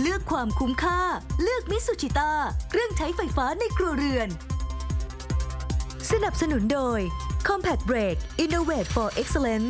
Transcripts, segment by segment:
เลือกความคุ้มค่า เลือกมิสุชิตาเครื่องใช้ไฟฟ้าในครัวเรือน สนับสนุนโดย Compact Brake Innovate for Excellence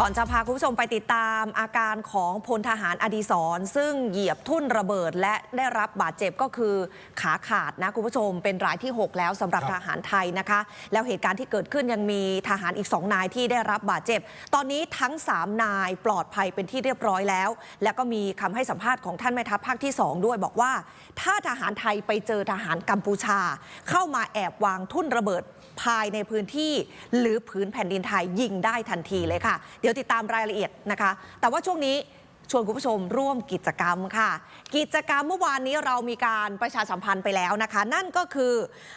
ก่อนจะพาคุณผู้ชมไปติดตามอาการของพลทหารอดีศร ซึ่งเหยียบทุ่นระเบิดและได้รับบาดเจ็บก็คือขาขาดนะคุณผู้ชมเป็นรายที่ 6 แล้วสำหรับรบทหารไทยนะคะ แล้วเหตุการณ์ที่เกิดขึ้นยังมีทหารอีก 2 นายที่ได้รับบาดเจ็บ ตอนนี้ทั้ง 3 นายปลอดภัยเป็นที่เรียบร้อยแล้ว แล้วก็มีคำให้สัมภาษณ์ของท่านแม่ทัพภาคที่ 2 ด้วยบอกว่า ถ้าทหารไทยไปเจอทหารกัมพูชา เข้ามาแอบวางทุ่นระเบิดภายในพื้นที่ หรือผืนแผ่นดินไทยยิงได้ทันทีเลยค่ะดี๋ยวติดตามรายละเอียดนะคะ แต่ว่าช่วงนี้ชวนคุณผู้ชมร่วมกิจกรรมค่ะ กิจกรรมเมื่อวานนี้เรามีการประชาสัมพันธ์ไปแล้วนะคะ นั่นก็คือ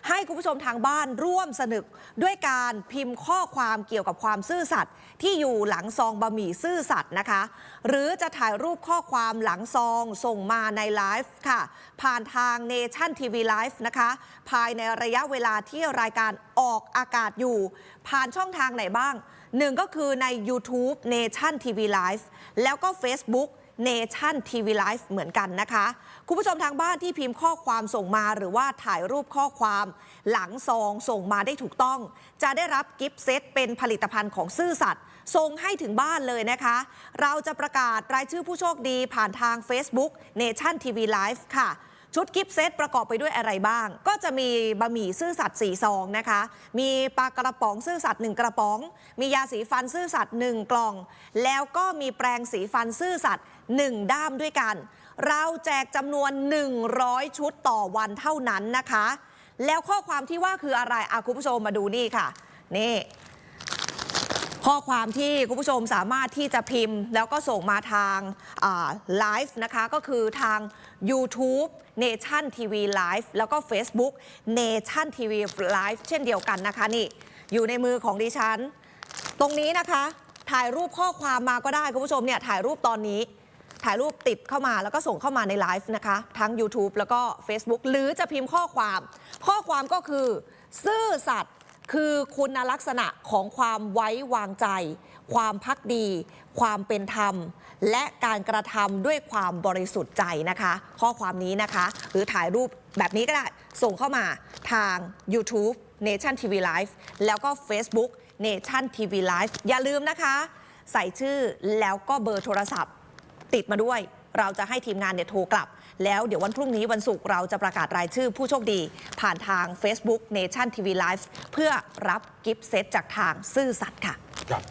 ให้คุณผู้ชมทางบ้านร่วมสนุกด้วยการพิมพ์ข้อความเกี่ยวกับความซื่อสัตย์ที่อยู่หลังซองบะหมี่ซื่อสัตย์นะคะ หรือจะถ่ายรูปข้อความหลังซองส่งมาในไลฟ์ค่ะ ผ่านทาง Nation TV Live นะคะ ภายในระยะเวลาที่รายการออกอากาศอยู่ ผ่านช่องทางไหนบ้าง หนึ่งก็คือใน YouTube Nation TV Live แล้วก็ Facebook Nation TV Live เหมือนกันนะคะ คุณผู้ชมทางบ้านที่พิมพ์ข้อความส่งมาหรือว่าถ่ายรูปข้อความ หลังซองส่งมาได้ถูกต้อง จะได้รับกิฟต์เซตเป็นผลิตภัณฑ์ของซื่อสัตย์ส่งให้ถึงบ้านเลยนะคะ เราจะประกาศรายชื่อผู้โชคดีผ่านทาง Facebook Nation TV Live ค่ะ ชุดกิฟต์เซตประกอบไปด้วยอะไรบ้าง ก็จะมีบะหมี่ซื่อสัตย์สี่ซองนะคะ มีปลากระป๋องซื่อสัตย์หนึ่งกระป๋อง มียาสีฟันซื่อสัตย์หนึ่งกล่อง แล้วก็มีแปรงสีฟันซื่อสัตย์หนึ่งด้ามด้วยกัน เราแจกจำนวน 100 ชุดต่อวันเท่านั้นนะคะ แล้วข้อความที่ว่าคืออะไรอะคุณผู้ชมมาดูนี่ค่ะ นี่ ข้อความที่คุณผู้ชมสามารถที่จะพิมพ์ แล้วก็ส่งมาทางไลฟ์นะคะก็คือทาง YouTube Nation TV Live แล้วก็ Facebook Nation TV Live เช่นเดียวกันนะคะนี่ อยู่ในมือของดิฉัน ตรงนี้นะคะ ถ่ายรูปข้อความมาก็ได้คุณผู้ชมเนี่ยถ่ายรูปตอนนี้ถ่ายรูปติดเข้ามาแล้วก็ส่งเข้ามาในไลฟ์นะคะ ทั้ง YouTube แล้วก็ Facebook หรือจะพิมพ์ข้อความ ข้อความก็คือ ซื่อสัตย์ คือคุณลักษณะของความไว้วางใจ ความพักดี ความเป็นธรรม และการกระทำด้วยความบริสุทธิ์ใจนะคะ ข้อความนี้นะคะ หรือถ่ายรูปแบบนี้ก็ได้ ส่งเข้ามาทาง YouTube Nation TV Live แล้วก็ Facebook Nation TV Live อย่าลืมนะคะ ใส่ชื่อแล้วก็เบอร์โทรศัพท์ ติดมาด้วย เราจะให้ทีมงานเนี่ยโทรกลับ แล้วเดี๋ยววันพรุ่งนี้วันศุกร์เราจะประกาศรายชื่อผู้โชคดี ผ่านทาง Facebook Nation TV Live เพื่อรับกิฟต์เซตจากทางซื่อสัตย์ค่ะ ครับ